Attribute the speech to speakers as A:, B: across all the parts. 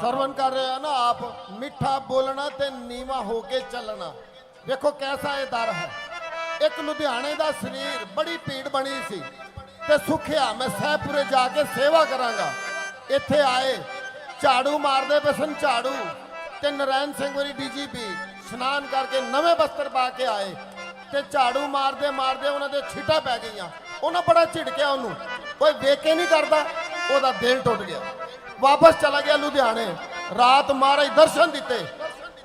A: ਸਰਵਨ ਕਰ ਰਹੇ ਆ ਨਾ ਆਪ, ਮਿੱਠਾ ਬੋਲਣਾ ਤੇ ਨੀਵਾ ਹੋ ਕੇ ਚੱਲਣਾ। ਵੇਖੋ ਕੈਸਾ ਇਹ ਦਰ ਹੈ। ਇੱਕ ਲੁਧਿਆਣੇ ਦਾ ਸਰੀਰ, ਬੜੀ ਭੀੜ ਬਣੀ ਸੀ। ਤੇ ਸੁਖਿਆ, ਮੈਂ ਸਹਿਪੁਰੇ ਜਾ ਕੇ ਸੇਵਾ ਕਰਾਂਗਾ। ਇੱਥੇ ਆਏ, ਝਾੜੂ ਮਾਰਦੇ ਪਏ ਝਾੜੂ। ਤੇ ਨਰੈਣ ਸਿੰਘ ਵਰੀ ਡੀਜੀਪੀ, ਇਸ਼ਨਾਨ ਕਰਕੇ ਨਵੇਂ ਬਸਤਰ ਪਾ ਕੇ ਆਏ। ਤੇ ਝਾੜੂ ਮਾਰਦੇ ਮਾਰਦੇ ਉਹਨਾਂ ਦੇ ਛਿੱਟਾਂ ਪੈ ਗਈਆਂ। ਉਹਨਾਂ ਬੜਾ ਝਿੜਕਿਆ ਉਹਨੂੰ। ਕੋਈ ਵੇਖ ਕੇ ਨਹੀਂ ਕਰਦਾ, ਉਹਦਾ ਦਿਲ ਟੁੱਟ ਗਿਆ। ਵਾਪਸ ਚਲਾ ਗਿਆ ਲੁਧਿਆਣੇ। ਰਾਤ ਮਹਾਰਾਜ ਦਰਸ਼ਨ ਦਿੱਤੇ।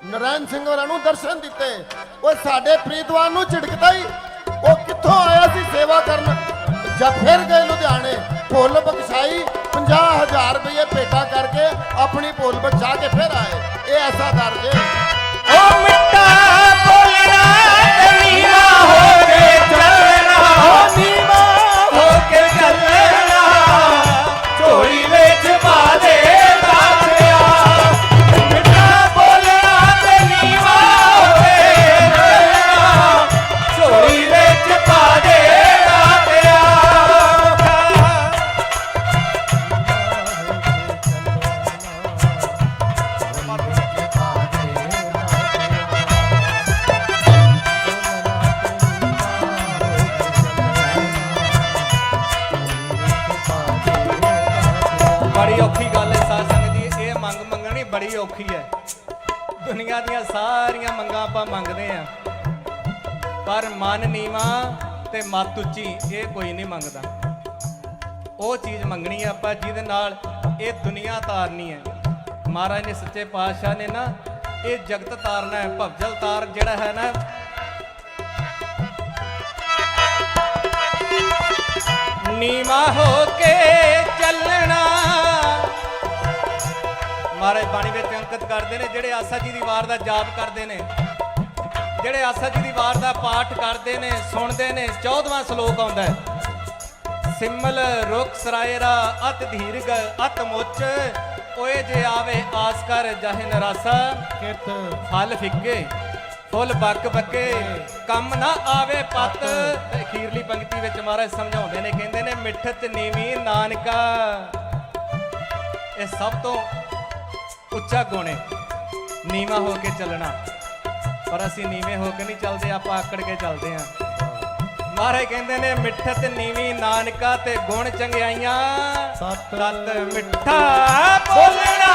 A: ਨਰੈਣ ਸਿੰਘ ਹੋਰਾਂ ਨੂੰ ਦਰਸ਼ਨ ਦਿੱਤੇ। ਉਹ ਸਾਡੇ ਪ੍ਰੀਤਵਾਨ ਨੂੰ ਝਿੜਕਦਾ ਹੀ ਉਹ ਕਿੱਥੋਂ ਆਇਆ ਸੀ ਸੇਵਾ ਕਰਨ? ਜਾਂ ਫਿਰ ਗਏ ਲੁਧਿਆਣੇ? ਭੁੱਲ ਬਖਸ਼ਾਈ 50000 ਰੁਪਏ ਭੇਟਾ ਕਰਕੇ ਆਪਣੀ ਭੁੱਲ ਬਖਸ਼ਾ ਕੇ ਫਿਰ ਆਏ। ਇਹ ਐਸਾ ਦਰ ਜੇ
B: ਬੜੀ ਔਖੀ ਗੱਲ ਹੈ ਸਾਧ ਸੰਗਤ ਜੀ ਇਹ ਮੰਗ ਮੰਗਣੀ ਬੜੀ ਔਖੀ ਹੈ। ਦੁਨੀਆ ਦੀਆਂ ਸਾਰੀਆਂ ਮੰਗਾਂ ਆਪਾਂ ਮੰਗਦੇ ਆ ਪਰ ਮਨ ਨੀਵਾ ਤੇ ਮਤ ਉੱਚੀ, ਇਹ ਕੋਈ ਨਹੀਂ ਮੰਗਦਾ। ਉਹ ਚੀਜ਼ ਮੰਗਣੀ ਆ ਆਪਾਂ, ਜਿਹਦੇ ਨਾਲ ਇਹ ਦੁਨੀਆ ਤਾਰਨੀ ਹੈ। ਮਹਾਰਾਜ ਨੇ ਸੱਚੇ ਪਾਤਸ਼ਾਹ ਨੇ ਨਾ, ਇਹ ਜਗਤ ਤਾਰਨਾ ਹੈ, ਭਵਜਲ ਤਾਰ ਜਿਹੜਾ ਹੈ ਨਾ, ਨੀਵਾ ਹੋ ਮਹਾਰਾਜ ਬਾਣੀ ਵਿੱਚ ਅੰਕਿਤ ਕਰਦੇ ਨੇ ਜਿਹੜੇ ਆਸਾ ਜੀ ਦੀ ਵਾਰ ਦਾ ਜਾਪ ਕਰਦੇ ਨੇ ਜਿਹੜੇ ਆਸਾ ਜੀ ਦੀ ਵਾਰ ਦਾ ਪਾਠ ਕਰਦੇ ਨੇ ਸੁਣਦੇ ਨੇ 14ਵਾਂ ਸ਼ਲੋਕ ਆਉਂਦਾ ਸਿਮਲ ਰੁਖ ਸਰਾਇਰਾ ਅਤ ਧੀਰਗ ਅਤ ਮੁੱਚ ਓਏ ਜੇ ਆਵੇ ਆਸ ਕਰ ਜਾਹੇ ਨਰਾਸਾ।
A: ਕਿਰਤ।
B: ਫਲ ਫਿੱਕੇ ਫੁੱਲ ਬੱਕ ਬੱਕੇ ਕੰਮ ਨਾ ਆਵੇ ਪਤ। ਅਖੀਰਲੀ ਪੰਕਤੀ ਵਿੱਚ ਮਹਾਰਾਜ ਸਮਝਾਉਂਦੇ ਨੇ ਕਹਿੰਦੇ ਨੇ ਮਿੱਠਤ ਨੀਵੀਂ ਨਾਨਕਾ। ਇਹ ਸਭ ਤੋਂ ਉੱਚਾ ਗੁਣ। ਹੈ ਨੀਵਾ ਹੋ ਕੇ ਚੱਲਣਾ। ਪਰ ਅਸੀਂ ਨੀਵੇਂ ਹੋ ਕੇ ਨਹੀਂ ਚੱਲਦੇ ਆਪਾਂ ਆਕੜ ਕੇ ਚੱਲਦੇ ਆਂ ਮਹਾਰਾਜ ਕਹਿੰਦੇ ਨੇ ਮਿੱਠਤ ਨੀਵੀਂ ਨਾਨਕਾ ਤੇ ਗੁਣ ਚੰਗਿਆਈਆਂ।
A: ਸਤ
B: ਮਿੱਠਾ ਬੋਲਣਾ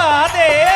B: सेवा दे